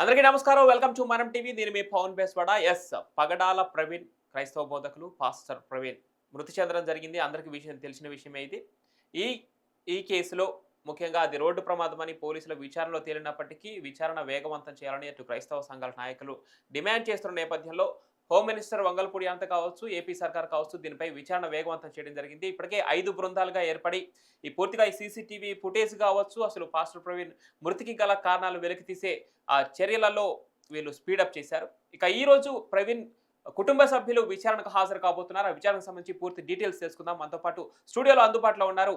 అందరికీ నమస్కారం. Welcome to Manam TV. నేను మీ పవన్ బేస్వాడ. ఎస్ పగడాల ప్రవీణ్ క్రైస్తవ బోధకులు పాస్టర్ ప్రవీణ్ మృతి చెందడం జరిగింది. అందరికీ విషయం తెలిసిన విషయమే ఇది. ఈ ఈ కేసులో ముఖ్యంగా అది రోడ్డు ప్రమాదమని పోలీసుల విచారణలో తేలినప్పటికీ విచారణ వేగవంతం చేయాలని అటు క్రైస్తవ సంఘాల నాయకులు డిమాండ్ చేస్తున్న నేపథ్యంలో హోమ్ మినిస్టర్ వంగల్పూడి అంత కావచ్చు ఏపీ సర్కార్ కావచ్చు దీనిపై విచారణ వేగవంతం చేయడం జరిగింది. ఇప్పటికే ఐదు బృందాలుగా ఏర్పడి ఈ పూర్తిగా ఈ సీసీటీవీ ఫుటేజ్ కావచ్చు అసలు పాస్టర్ ప్రవీణ్ మృతికి గల కారణాలు వెలికి తీసే ఆ చర్యలలో వీళ్ళు స్పీడప్ చేశారు. ఇక ఈ రోజు ప్రవీణ్ కుటుంబ సభ్యులు విచారణకు హాజరు కాబోతున్నారు. ఆ విచారణకు సంబంధించి పూర్తి డీటెయిల్స్ తెలుసుకుందాం. మనతో పాటు స్టూడియోలో అందుబాటులో ఉన్నారు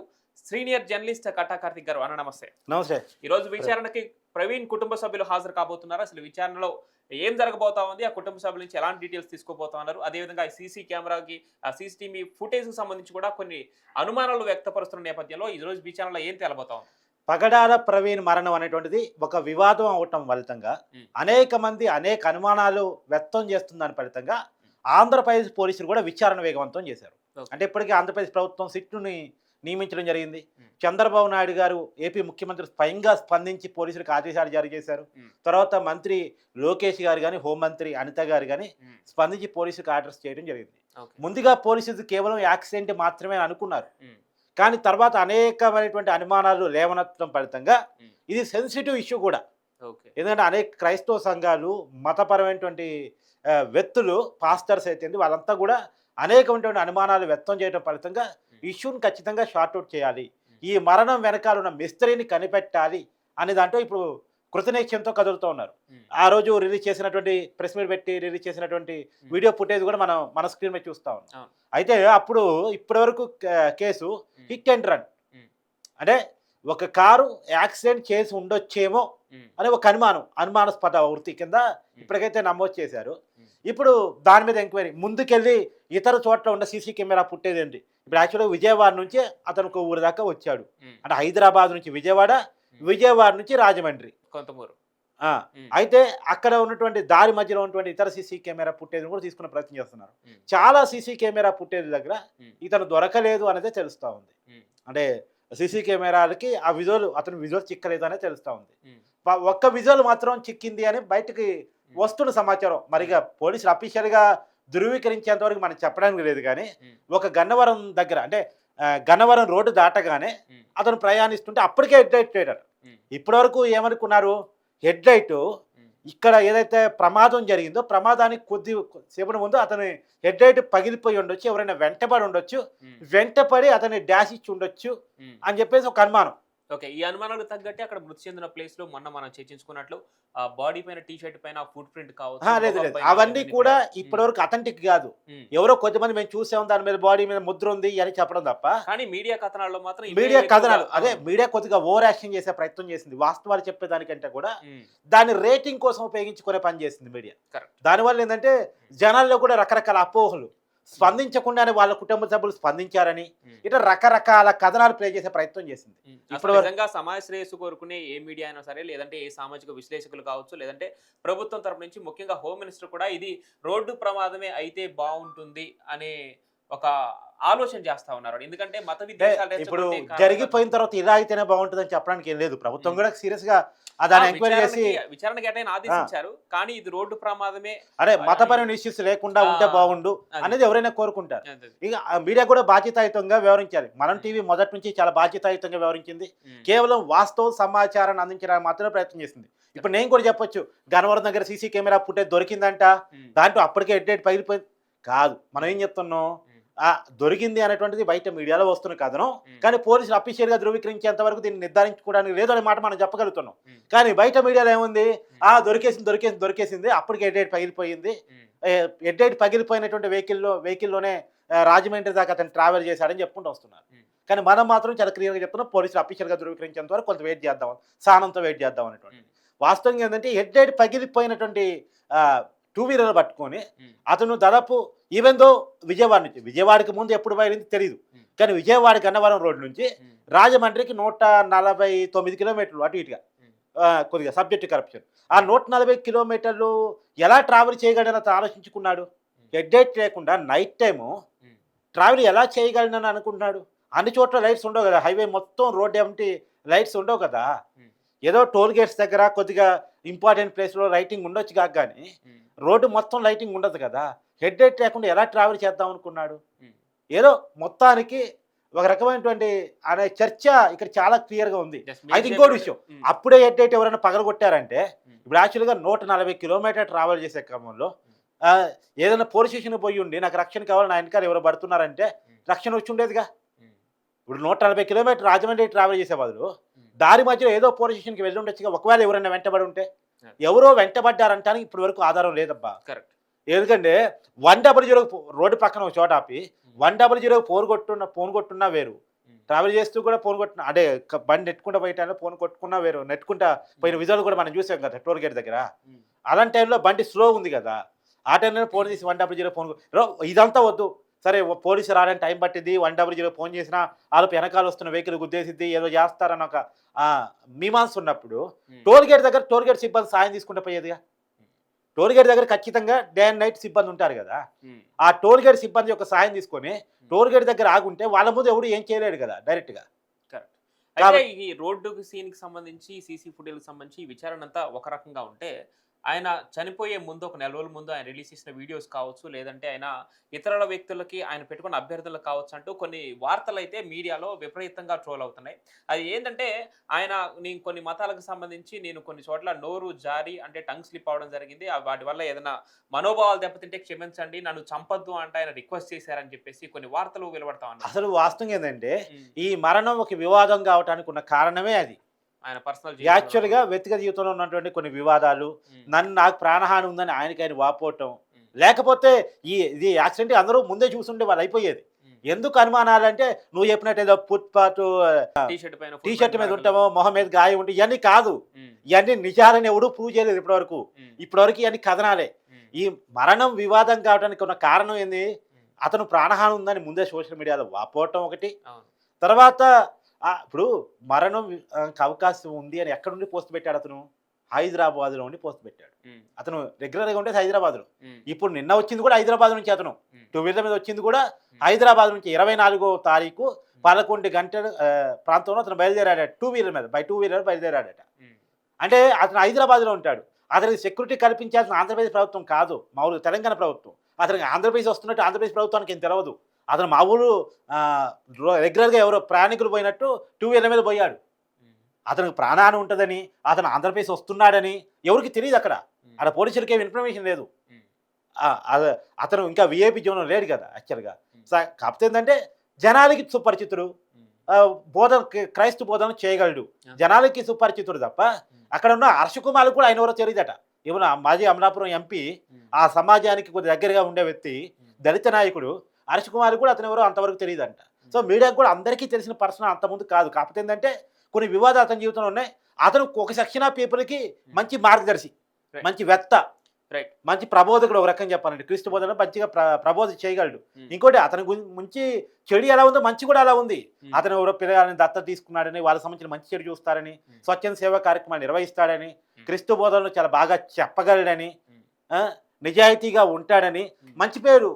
సీనియర్ జర్నలిస్ట్ కట్టా కార్తిక్ గారు. అన్న నమస్తే. నమస్తే. ఈ రోజు విచారణకి ప్రవీణ్ కుటుంబ సభ్యులు హాజరు కాబోతున్నారు. అసలు విచారణలో ఏం జరగబోతా ఉంది? ఆ కుటుంబ సభ్యుల నుంచి ఎలాంటి డీటెయిల్స్ తీసుకోబోతా ఉన్నారు? అదేవిధంగా సీసీ కెమెరాకి ఆ సీసీటీవీ ఫుటేజ్కి సంబంధించి కూడా కొన్ని అనుమానాలు వ్యక్తపరుస్తున్న నేపథ్యంలో ఈ రోజు విచారణలో ఏం తేలబోతా ఉంది? పగడాల ప్రవీణ్ మరణం అనేటువంటిది ఒక వివాదం అవటం ఫలితంగా. అనేక మంది అనేక అనుమానాలు వ్యక్తం చేస్తుందని ఫలితంగా ఆంధ్రప్రదేశ్ పోలీసులు కూడా విచారణ వేగవంతం చేశారు. అంటే ఇప్పటికీ ఆంధ్రప్రదేశ్ ప్రభుత్వం సిట్టుని నియమించడం జరిగింది. చంద్రబాబు నాయుడు గారు ఏపీ ముఖ్యమంత్రి స్వయంగా స్పందించి పోలీసులకు ఆదేశాలు జారీ చేశారు. తర్వాత మంత్రి లోకేష్ గారు కానీ హోంమంత్రి అనిత గారు కానీ. స్పందించి పోలీసులకు ఆర్డర్స్ చేయడం జరిగింది ముందుగా పోలీసులు కేవలం యాక్సిడెంట్ మాత్రమే అనుకున్నారు. కానీ తర్వాత అనేకమైనటువంటి అనుమానాలు లేవనెత్తడం ఫలితంగా. ఇది సెన్సిటివ్ ఇష్యూ కూడా ఎందుకంటే అనేక క్రైస్తవ సంఘాలు మతపరమైనటువంటి వ్యక్తులు పాస్టర్స్ అయితే వాళ్ళంతా కూడా అనేకమైనటువంటి అనుమానాలు వ్యక్తం చేయడం ఫలితంగా ఇష్యూని ఖచ్చితంగా షార్ట్అవుట్ చేయాలి ఈ మరణం వెనకాల ఉన్న మిస్టరీని కనిపెట్టాలి అనే దాంట్లో ఇప్పుడు కృతనిశ్చయంతో కదులుతూ ఉన్నారు. ఆ రోజు రిలీజ్ చేసినటువంటి ప్రెస్ మీట్ పెట్టి రిలీజ్ చేసినటువంటి. వీడియో ఫుటేజ్ కూడా మనం మన స్క్రీన్ మీద చూస్తా ఉన్నాం. అయితే అప్పుడు ఇప్పటివరకు కే- కేసు. Hit and run. అంటే ఒక కారు యాక్సిడెంట్ చేసి ఉండొచ్చేమో. అనే ఒక అనుమానం అనుమానాస్పద వృత్తి కింద ఇప్పటికైతే నమోదు చేశారు. ఇప్పుడు దాని మీద ఎంక్వైరీ ముందుకెళ్ళి ఇతర చోట్ల ఉన్న సీసీ కెమెరా పుట్టేది ఏంటి ఇప్పుడు యాక్చువల్గా విజయవాడ నుంచి అతను ఒక ఊరి దాకా వచ్చాడు. అంటే హైదరాబాద్ నుంచి విజయవాడ విజయవాడ నుంచి రాజమండ్రి. కొంతమూరు. అయితే అక్కడ ఉన్నటువంటి దారి మధ్యలో ఉన్నటువంటి ఇతర సీసీ కెమెరా ఫుటేజ్ కూడా తీసుకునే ప్రయత్నం చేస్తున్నారు. చాలా సీసీ కెమెరా ఫుటేజ్ దగ్గర. ఇతను దొరకలేదు అనేది తెలుస్తూ ఉంది. అంటే సీసీ కెమెరాలకి ఆ విజువల్ అతను విజువల్ చిక్కలేదు అనేది తెలుస్తూ ఉంది. ఒక్క విజువల్ మాత్రం చిక్కింది అని బయటకి వస్తున్న సమాచారం. మరిగా పోలీసులు అఫీషియల్గా ధృవీకరించేంత వరకు మనకు చెప్పడానికి లేదు కానీ. ఒక గన్నవరం దగ్గర అంటే గన్నవరం రోడ్డు దాటగానే. అతను ప్రయాణిస్తుంటే అప్పటికే హెడ్ లైట్ చేయడారు మ్. ఇప్పటివరకు ఏమనుకున్నారు హెడ్ లైట్. ఇక్కడ ఏదైతే ప్రమాదం జరిగిందో ప్రమాదానికి కొద్ది సేపటి ముందు అతని హెడ్ లైట్ పగిలిపోయి ఉండొచ్చు ఎవరైనా వెంటబడి ఉండొచ్చు. వెంటపడి అతని డాష్ ఇచ్చి ఉండొచ్చు. అని చెప్పేసి ఒక అనుమానం ఓకే ఈ అనుమానాలకు తగ్గట్టే అక్కడ మృతి చెందిన ప్లేస్లో మొన్న మనం చర్చించుకున్నట్లు ఆ బాడీ పైన టీ షర్ట్ పైన ఫుట్ ప్రింట్ కావచ్చు అవన్నీ కూడా. ఇప్పటివరకు అథెంటిక్ కాదు. ఎవరో కొద్దిమంది మేము చూసాం దాని మీద బాడీ మీద ముద్ర ఉంది అని చెప్పడం తప్ప కానీ మీడియా కథనాల్లో మాత్రం మీడియా కథనాలు అదే. మీడియా కొద్దిగా ఓవర్ యాక్షన్ చేసే ప్రయత్నం చేసింది వాస్తవాలు చెప్పేదానికంటే కూడా. దాని రేటింగ్ కోసం ఉపయోగించుకునే పని చేసింది మీడియా. దానివల్ల ఏంటంటే జనాల్లో కూడా రకరకాల అపోహలు స్పందించకుండానే వాళ్ళ కుటుంబ సభ్యులు స్పందించారని. ఇట్లా రకరకాల కథనాలు ప్లే చేసే ప్రయత్నం చేసింది. ఇప్పుడు నిజంగా సమాజ శ్రేయస్సు కోరుకునే ఏ మీడియా అయినా సరే లేదంటే ఏ సామాజిక విశ్లేషకులు కావచ్చు లేదంటే ప్రభుత్వం తరపు నుంచి ముఖ్యంగా హోమ్ మినిస్టర్ కూడా ఇది రోడ్డు ప్రమాదమే అయితే బాగుంటుంది అనే ఒక ఆలోచన చేస్తా ఉన్నారు. ఎందుకంటే మత విద్వేషాలు ఇప్పుడు జరిగిపోయిన తర్వాత ఇలా అయితేనే బాగుంటుందని చెప్పడానికి ఏం లేదు. ప్రభుత్వం కూడా సీరియస్గా దాన్ని ఎంక్వైరీ చేసి విచారణకి- ఎటైనా ఆదేశించారు కానీ ఇది రోడ్డు ప్రమాదమే. అరే మతపరమైన ఇష్యూస్ లేకుండా ఉంటే బాగుండు. అనేది ఎవరైనా కోరుకుంటారు. ఇక మీడియా కూడా బాధ్యతాయుతంగా వ్యవహరించాలి. మనం టీవీ మొదటి నుంచి చాలా బాధ్యతాయుతంగా వ్యవహరించింది. కేవలం వాస్తవ సమాచారాన్ని అందించడానికి మాత్రమే ప్రయత్నం చేసింది. ఇప్పుడు నేను కూడా చెప్పొచ్చు గన్నవరం దగ్గర సీసీ కెమెరా ఫుటేజ్ దొరికిందంట. దాంట్లో అప్పటికే హెడ్ లైట్ పగిలిపోయింది. కాదు మనం ఏం చెప్తున్నాం? దొరికింది అనేటువంటిది బయట మీడియాలో వస్తున్న కథనం. కానీ పోలీసులు అఫీషియల్గా ధృవీకరించేంత వరకు దీన్ని నిర్ధారించుకోవడానికి లేదు అనే మాట మనం చెప్పగలుగుతున్నాం. కానీ బయట మీడియాలో ఏముంది ఆ దొరికేసింది దొరికేసింది దొరికేసింది అప్పటికే హెడ్ లైట్ పగిలిపోయింది లైట్ పగిలిపోయినటువంటి వెహికల్లో వెహికల్లోనే రాజమండ్రి దాకా అతను ట్రావెల్ చేశాడని చెప్పుకుంటూ వస్తున్నారు. కానీ మనం మాత్రం చాలా క్లియర్గా చెప్తున్నాం పోలీసులు అఫీషియల్గా ధృవీకరించేంత వరకు కొంత వెయిట్ చేద్దాం సానంతో వెయిట్ చేద్దాం అనేటువంటి. వాస్తవంగా ఏంటంటే హెడ్ పగిలిపోయినటువంటి టూ వీలర్ పట్టుకొని. అతను దాదాపు ఈవెన్ దో విజయవాడ నుంచి విజయవాడకి ముందు ఎప్పుడు బయలుంది తెలియదు మ్. కానీ విజయవాడ గన్నవరం రోడ్ నుంచి మ్. రాజమండ్రికి నూట నలభై తొమ్మిది కిలోమీటర్లు అటు ఇటుగా. ఆ, కొద్దిగా సబ్జెక్ట్ కరప్షన్ ఆ నూట నలభై కిలోమీటర్లు ఎలా ట్రావెల్ చేయగలని అతను ఆలోచించుకున్నాడు హెడ్ లైట్ లేకుండా నైట్ టైము. ట్రావెల్ ఎలా చేయగలనని అనుకుంటున్నాడు అన్ని చోట్ల లైట్స్ ఉండవు కదా హైవే మొత్తం రోడ్ ఏమిటి లైట్స్ ఉండవు కదా. ఏదో టోల్ గేట్స్ దగ్గర కొద్దిగా ఇంపార్టెంట్ ప్లేస్లో లైటింగ్ ఉండొచ్చు కాక కానీ రోడ్డు మొత్తం లైటింగ్ ఉండదు కదా హెడ్ లైట్ లేకుండా ఎలా ట్రావెల్ చేద్దాం అనుకున్నాడు? ఏదో మొత్తానికి ఒక రకమైనటువంటి అనే చర్చ ఇక్కడ చాలా క్లియర్గా ఉంది. అయితే ఇంకోటి విషయం. అప్పుడే హెడ్ ఎవరైనా పగలగొట్టారంటే ఇప్పుడు యాక్చువల్గా నూట నలభై కిలోమీటర్ ట్రావెల్ చేసే క్రమంలో ఏదైనా పోలీస్ స్టేషన్ పోయి ఉండి నాకు రక్షణ కావాలి నా వెనకాల ఎవరు పడుతున్నారంటే రక్షణ వచ్చి ఉండేదిగా. ఇప్పుడు నూట నలభై కిలోమీటర్ రాజమండ్రి ట్రావెల్ చేసే బదులు దారి మధ్యలో ఏదో పోలీస్ స్టేషన్కి వెళ్ళి ఉండొచ్చుగా ఒకవేళ ఎవరైనా వెంటబడి ఉంటే. ఎవరో వెంటబడ్డారంటానికి ఇప్పటి వరకు ఆధారం లేదబ్బా. correct. ఎందుకంటే వన్ డబల్ జీరో రోడ్డు పక్కన ఒక చోట ఆపి వన్ డబల్ జీరో ఫోన్ కొట్టున్న ఫోన్ కొట్టున్నా వేరు. ట్రావెల్ చేస్తూ కూడా ఫోన్ కొట్టిన అదే క- బండి నెట్టుకుంటా పోయటానికి ఫోన్ కొట్టుకున్నా వేరు. నెట్టుకుంటా పోయిన విజువల్ కూడా మనం చూసాం కదా టోల్ గేట్ దగ్గర. అలాంటి టైంలో బండి స్లో ఉంది కదా ఆ టైంలో ఫోన్ చేసి వన్ డబల్ జీరో ఫోన్ ఇదంతా వద్దు. సరే పోలీసు రావడానికి టైం పట్టింది వన్ డబల్ జీరో ఫోన్ చేసినా వాళ్ళు వెనకాల వస్తున్న వెహికల్ గుద్దేసిద్ది ఏదో చేస్తారని ఒక మీమాంస ఉన్నప్పుడు టోల్ గేట్ దగ్గర టోల్ గేట్ సిబ్బంది సాయం తీసుకుంటే పోయేదిగా? టోల్ గేట్ దగ్గర ఖచ్చితంగా డే అండ్ నైట్ సిబ్బంది ఉంటారు కదా. ఆ టోల్ గేట్ సిబ్బంది యొక్క సాయం తీసుకొని టోల్ గేట్ దగ్గర ఆగుంటే వాళ్ళ ముందు ఎవడు ఏం చేయలేడు కదా డైరెక్ట్గా. correct. అయితే ఈ రోడ్డు సీన్కి సంబంధించి సీసీ ఫుటేజ్ సంబంధించి విచారణ అంతా ఒక రకంగా ఉంటే ఆయన చనిపోయే ముందు ఒక నెల రోజుల ముందు ఆయన రిలీజ్ చేసిన వీడియోస్ కావచ్చు లేదంటే ఆయన ఇతరుల వ్యక్తులకి ఆయన పెట్టుకున్న అభ్యర్థులకు కావచ్చు అంటూ కొన్ని వార్తలు అయితే మీడియాలో విపరీతంగా ట్రోల్ అవుతున్నాయి. అది ఏంటంటే ఆయన నేను కొన్ని మతాలకు సంబంధించి నేను కొన్ని చోట్ల నోరు జారి అంటే టంగ్ స్లిప్ అవడం జరిగింది. వాటి వల్ల ఏదైనా మనోభావాలు దెబ్బతింటే క్షమించండి నన్ను చంపొద్దు అంటే ఆయన రిక్వెస్ట్ చేశారని చెప్పేసి కొన్ని వార్తలు వెలువడతా అసలు వాస్తవం ఏంటంటే ఈ మరణం ఒక వివాదం కావడానికి ఉన్న కారణమే అది. ఆయన పర్సనల్ యాక్చువల్గా వ్యక్తిగత జీవితంలో ఉన్నటువంటి కొన్ని వివాదాలు నన్ను నాకు ప్రాణహాని ఉందని ఆయనకి ఆయన వాపోవటం లేకపోతే ఈ ఇది యాక్సిడెంట్ అందరూ ముందే చూసుంటే వాళ్ళు అయిపోయేది. ఎందుకు అనుమానాలు అంటే నువ్వు చెప్పినట్టు ఏదో ఫుట్పాత్ టీ షర్ట్ పైన టీ షర్ట్ మీద ఉంటామో మొహం మీద గాయం ఉంటే ఇవన్నీ కాదు. ఇవన్నీ నిజాలని ఎవడూ ప్రూవ్ చేయలేదు ఇప్పటివరకు. ఇప్పటివరకు ఇవన్నీ కథనాలే. ఈ మరణం వివాదం కావడానికి ఉన్న కారణం ఏంది? అతను ప్రాణహాని ఉందని ముందే సోషల్ మీడియాలో వాపోవటం ఒకటి. తర్వాత ఇప్పుడు మరణం అవకాశం ఉంది అని ఎక్కడ నుండి పోస్ట్ పెట్టాడు అతను? హైదరాబాద్లో ఉండి పోస్ట్ పెట్టాడు. అతను రెగ్యులర్గా ఉండేది హైదరాబాద్లో. ఉమ్, ఇప్పుడు నిన్న వచ్చింది కూడా హైదరాబాద్ నుంచి అతను. టూ వీలర్ మీద వచ్చింది కూడా హైదరాబాద్ నుంచి ఇరవై నాలుగో తారీఖు పదకొండు గంటల ప్రాంతంలో అతను బయలుదేరాడట టూ వీలర్ మీద బై టూ వీలర్ బయలుదేరాడట. అంటే అతను హైదరాబాద్లో ఉంటాడు. అతనికి సెక్యూరిటీ కల్పించాల్సిన ఆంధ్రప్రదేశ్ ప్రభుత్వం కాదు మామూలు తెలంగాణ ప్రభుత్వం. అతనికి ఆంధ్రప్రదేశ్ వస్తున్నట్టు ఆంధ్రప్రదేశ్ ప్రభుత్వానికి ఏం తెలియదు అతను మా ఊరు రెగ్యులర్గా ఎవరో ప్రయాణికులు పోయినట్టు టూ వీలర్ మీద పోయాడు. అతనికి ప్రాణాన్ని ఉంటుందని అతను ఆంధ్రప్రదేశ్ వస్తున్నాడని ఎవరికి తెలియదు అక్కడ. అక్కడ పోలీసులకి ఏమి ఇన్ఫర్మేషన్ లేదు. అతను ఇంకా విఐపి జోన్ లేడు కదా యాక్చువల్గా. కాకపోతే ఏంటంటే జనాలకి సుపరిచితుడు బోధన క్రైస్తవ బోధన చేయగలడు. జనాలకి సుపరిచితుడు తప్ప అక్కడ ఉన్న హర్షకుమార్ కూడా ఆయన ఎవరో తెలియదట. ఏమన్నా మాజీ అమలాపురం ఎంపీ ఆ సమాజానికి కొద్ది దగ్గరగా ఉండే వ్యక్తి దళిత నాయకుడు హర్షకుమార్ కూడా అతను ఎవరో అంతవరకు తెలియదంట. సో మీడియాకు కూడా అందరికీ తెలిసిన పర్సన్ అంతకుముందు కాదు. కాకపోతే ఏంటంటే కొన్ని వివాదాలు అతని జీవితంలో ఉన్నాయి. అతను ఒక సెక్షన్ ఆఫ్ పీపుల్కి మంచి మార్గదర్శి. మంచి వెత్త. మంచి ప్రబోధకుడు ఒక రకంగా చెప్పాలంటే క్రీస్తు బోధన మంచిగా ప్ర ప్రబోధ చేయగలడు. ఇంకోటి అతని గురించి మంచి చెడు ఎలా ఉందో మంచి కూడా అలా ఉంది. అతను ఎవరో పిల్లగాలని దత్త తీసుకున్నాడని వాళ్ళకి సంబంధించిన మంచి చెడు చూస్తారని స్వచ్ఛంద సేవా కార్యక్రమాలు నిర్వహిస్తాడని. క్రీస్తు బోధనలు చాలా బాగా చెప్పగలడని నిజాయితీగా ఉంటాడని మంచి పేరు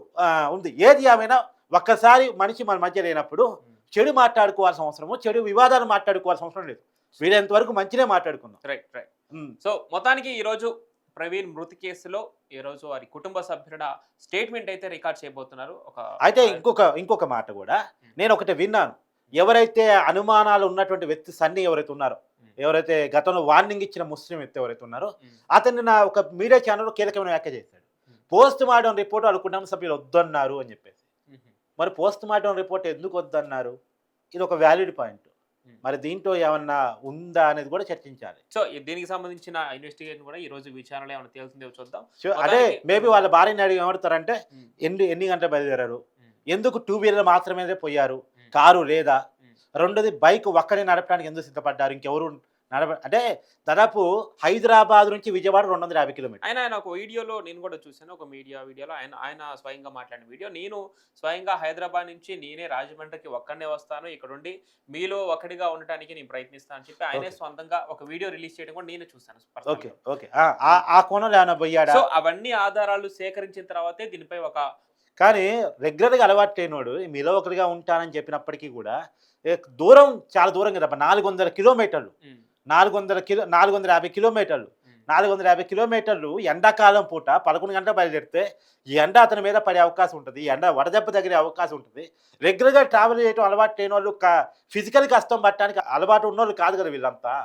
ఉంది. ఏది ఏమైనా ఒక్కసారి మనిషి మన మధ్య లేనప్పుడు చెడు మాట్లాడుకోవాల్సిన అవసరము చెడు వివాదాలు మాట్లాడుకోవాల్సిన అవసరం లేదు. వీలైనంత వరకు మంచినే మాట్లాడుకుందాం. Right right. సో మొత్తానికి ఈరోజు ప్రవీణ్ మృతి కేసులో ఈరోజు వారి కుటుంబ సభ్యుల స్టేట్మెంట్ అయితే రికార్డ్ చేయబోతున్నారు. ఒక అయితే ఇంకొక ఇంకొక మాట కూడా నేను ఒకటి విన్నాను. ఎవరైతే అనుమానాలు ఉన్నటువంటి వ్యక్తి సన్ని ఎవరైతే ఉన్నారో ఎవరైతే గతంలో వార్నింగ్ ఇచ్చిన ముస్లిం వ్యక్తి ఎవరైతే ఉన్నారో అతన్ని నా ఒక మీడియా ఛానల్లో కీలకమైన వ్యాఖ్య చేశాడు. పోస్ట్ మార్టం రిపోర్ట్ వాళ్ళ కుటుంబ సభ్యులు వద్దన్నారు అని చెప్పేసి. మరి పోస్ట్ మార్టం రిపోర్ట్ ఎందుకు వద్దన్నారు? ఇది ఒక వ్యాలిడ్ పాయింట్. మరి దీంట్లో ఏమన్నా ఉందా అనేది కూడా చర్చించాలి. సో దీనికి సంబంధించిన ఇన్వెస్టిగేషన్ కూడా ఈ రోజు విచారణలో ఏమైనా తేలుతుందో చూద్దాం. సో అదే మేబీ వాళ్ళ భార్యని అడిగి ఏమడతారంటే ఎన్ని ఎన్ని గంటలు బయలుదేరారు? ఎందుకు టూ వీలర్ మాత్రమే పోయారు? కారు లేదా రెండోది బైక్ ఒక్కడే నడపడానికి ఎందుకు సిద్ధపడ్డారు? ఇంకెవరు నడప అంటే దాదాపు హైదరాబాద్ నుంచి విజయవాడ రెండు వందల యాభై కిలోమీటర్ ఆయన ఆయన ఒక వీడియోలో నేను కూడా చూశాను ఒక మీడియా వీడియోలో ఆయన ఆయన స్వయంగా మాట్లాడిన వీడియో. నేను స్వయంగా హైదరాబాద్ నుంచి నేనే రాజమండ్రికి ఒక్కడనే వస్తాను ఇక్కడ ఉండి మీలో ఒకటిగా ఉండటానికి నేను ప్రయత్నిస్తాను అని చెప్పి ఆయనే. సొంతంగా ఒక వీడియో రిలీజ్ చేయడం కూడా నేను చూశాను. Okay okay. ఆ- కోణంలో ఏమైనా పోయాడా? సో అవన్నీ ఆధారాలు సేకరించిన తర్వాతే దీనిపై ఒక కానీ రెగ్యులర్గా అలవాటు అయినోడు మీలో ఒకరిగా ఉంటానని చెప్పినప్పటికీ కూడా దూరం చాలా దూరం కదా నాలుగు వందల కిలోమీటర్లు. నాలుగు వందల కిలో నాలుగు వందల యాభై కిలోమీటర్లు. నాలుగు వందల యాభై కిలోమీటర్లు ఎండాకాలం పూట పదకొండు గంటల బయలుదేరితే ఈ ఎండ అతని మీద పడే అవకాశం ఉంటుంది. ఈ ఎండ వడదెబ్బ తగిలే అవకాశం ఉంటుంది. రెగ్యులర్గా ట్రావెల్ చేయడం అలవాటు లేని వాళ్ళు ఫిజికల్ కష్టం పట్టడానికి అలవాటు ఉన్న వాళ్ళు కాదు కదా వీళ్ళంతా.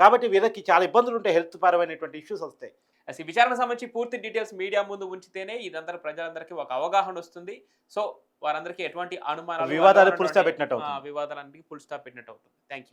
కాబట్టి వీళ్ళకి చాలా ఇబ్బందులు ఉంటాయి హెల్త్ పరమైనటువంటి ఇష్యూస్ వస్తాయి. అసలు ఈ విచారణ సంబంధించి పూర్తి డీటెయిల్స్ మీడియా ముందు ఉంచితేనే ఇదంతా ప్రజలందరికీ ఒక అవగాహన వస్తుంది. సో వారందరికీ ఎటువంటి అనుమానాలు వివాదాలు stop ఉన్నటువంటి, పెట్టినట్టు. వివాదాలన్నిటికీ ఫుల్ స్టాప్ పెట్టినట్టు అవుతుంది. థ్యాంక్